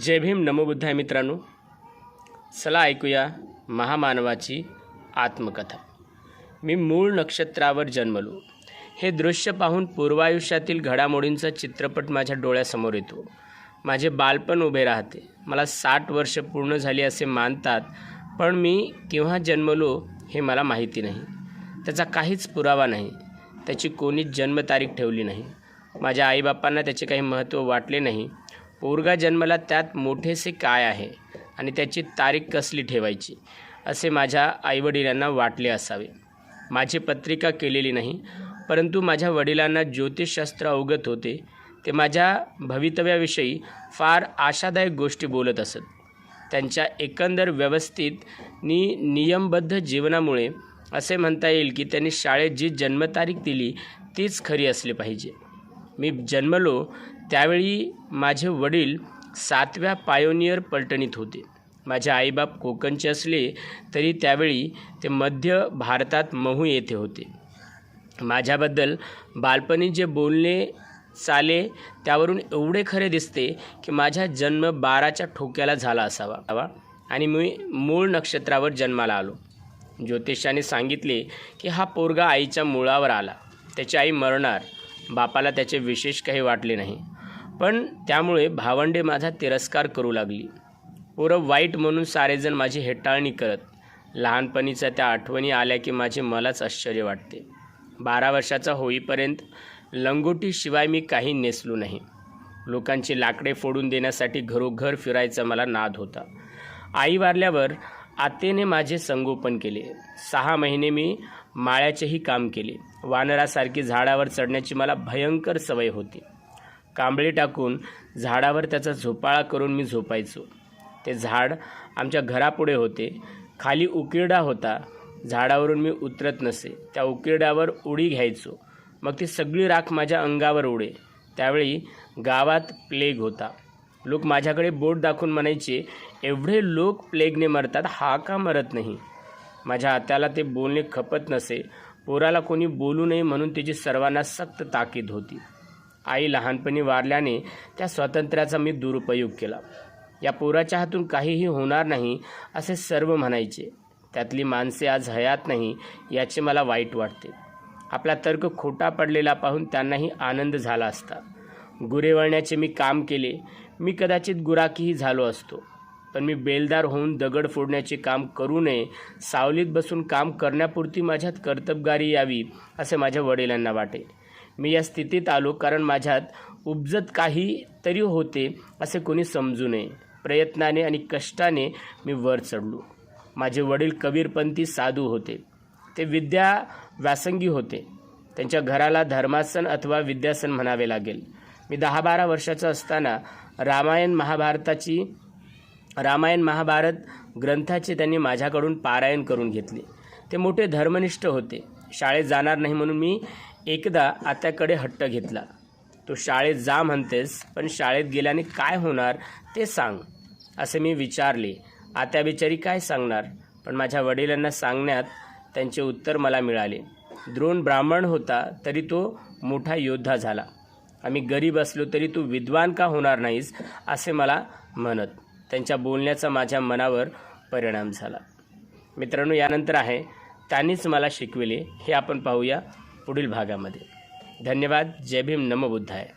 जय भीम नमोबुद्धाय मित्रांनो. चला ऐकूया महामानवाची आत्मकथा. मी मूळ नक्षत्रावर जन्मलो. हे दृश्य पाहून पूर्वायुष्यातील घडामोडींचा चित्रपट माझ्या डोळ्यासमोर येतो. माझे बालपण उभे राहते. मला साठ वर्ष पूर्ण झाली असे मानतात पण मी केव्हा जन्मलो हे मला माहिती नाही. त्याचा काहीच पुरावा नाही. त्याची कोणीच जन्मतारीख ठेवली नाही. माझ्या आईबापांना त्याचे काही महत्त्व वाटले नाही. पोरगा जन्मला त्यात मोठेसे काय आहे आणि त्याची तारीख कसली ठेवायची असे माझ्या आईवडिलांना वाटले असावे. माझी पत्रिका केलेली नाही परंतु माझ्या वडिलांना ज्योतिषशास्त्र अवगत होते ते माझ्या भवितव्याविषयी फार आशादायक गोष्टी बोलत असत. त्यांच्या एकंदर व्यवस्थित नि नियमबद्ध जीवनामुळे असे म्हणता येईल की त्यांनी शाळेत जी जन्मतारीख दिली तीच खरी असली पाहिजे. मी जन्मलो त्यावेळी माझे वडील सातव्या पायोनियर पलटणीत होते. माझे आईबाप कोकणचे असले तरी त्यावेळी ते मध्य भारतात महू येथे होते. माझ्याबद्दल बालपणी जे बोलणे चाले त्यावरून एवढे खरे दिसते की माझा जन्म बाराच्या ठोक्याला झाला असावा. आणि मी मूळ नक्षत्रावर जन्माला आलो. ज्योतिषाने सांगितले की हा पोरगा आईच्या मुळावर आला. त्याची आई मरणार. बापाला त्याचे विशेष काही वाटले नाही. पण त्यामुळे भावंडे माझा तिरस्कार करू लागली. पोरं वाईट म्हणून सारेजण माझी हेटाळणी करत लहानपणीच्या त्या आठवणी आल्या की माझे मलाच आश्चर्य वाटते. बारा वर्षाचा होईपर्यंत लंगोटीशिवाय मी काही नेसलो नाही. लोकांची लाकडे फोडून देण्यासाठी घरोघर फिरायचा मला नाद होता. आई वारल्यावर आतेने माझे संगोपन केले. सहा महिने मी माळ्याचेही काम केले. वानरासारखी झाडावर चढण्याची मला भयंकर सवय होती. कांबळी टाकून झाडावर त्याचा झोपाळा करून मी झोपायचो. ते झाड आमच्या घरापुढे होते. खाली उकिरडा होता. झाडावरून मी उतरत नसे. त्या उकिरड्यावर उडी घ्यायचो. मग ती सगळी राख माझ्या अंगावर उडे. त्यावेळी गावात प्लेग होता. लोक माझ्याकडे बोट दाखवून म्हणायचे एवढे लोक प्लेगने मरतात हा का मरत नाही? माझ्या हाताला ते बोलणे खपत नसे. पोराला कोणी बोलू नये म्हणून तिची सर्वांना सक्त ताकीद होती. आई लहानपणी वारल्याने त्या स्वातंत्र्याचा मी दुरुपयोग केला. या पोराच्या हातून काहीही होणार नाही असे सर्व म्हणायचे. त्यातली माणसे आज हयात नाही याचे मला वाईट वाटते. आपला तर्क खोटा पडलेला पाहून त्यांनाही आनंद झाला असता. गुरेवळण्याचे मी काम केले. मी कदाचित गुराकीही झालो असतो. पण मी बेलदार होऊन दगड फोडण्याचे काम करू नये सावलीत बसून काम करण्यापुरती माझ्यात कर्तबगारी यावी असे माझ्या वडिलांना वाटे. मी या स्थितीत आलो कारण माझ्यात उपजत काही तरी होते असे कोणी समजू नये. प्रयत्नाने आणि कष्टाने मी वर चढलो. माझे वडील कबीरपंथी साधू होते. ते विद्या व्यासंगी होते. त्यांच्या घराला धर्मासन अथवा विद्यासन म्हणावे लागेल. मी दहा बारा वर्षाचा असताना रामायण महाभारताची रामायण महाभारत ग्रंथाचे त्यांनी माझ्याकडून पारायण करून घेतले. ते मोठे धर्मनिष्ठ होते. शाळेत जाणार नाही म्हणून मी एकदा आत्याकडे हट्ट घेतला. तू शाळेत जा म्हणतेस पण शाळेत गेल्याने काय होणार ते सांग असे मी विचारले. आत्या बिचारी काय सांगणार? पण माझ्या वडिलांना सांगण्यात त्यांचे उत्तर मला मिळाले. द्रोण ब्राह्मण होता तरी तो मोठा योद्धा झाला. आम्ही गरीब असलो तरी तू विद्वान का होणार नाहीस असे मला म्हणत त्यांच्या बोलण्याचा माझ्या मनावर परिणाम झाला. मित्रांनो यानंतर आहे त्यांनीच मला शिकविले हे आपण पाहूया पुढील भागामध्ये. धन्यवाद. जय भीम. नमबुद्धाय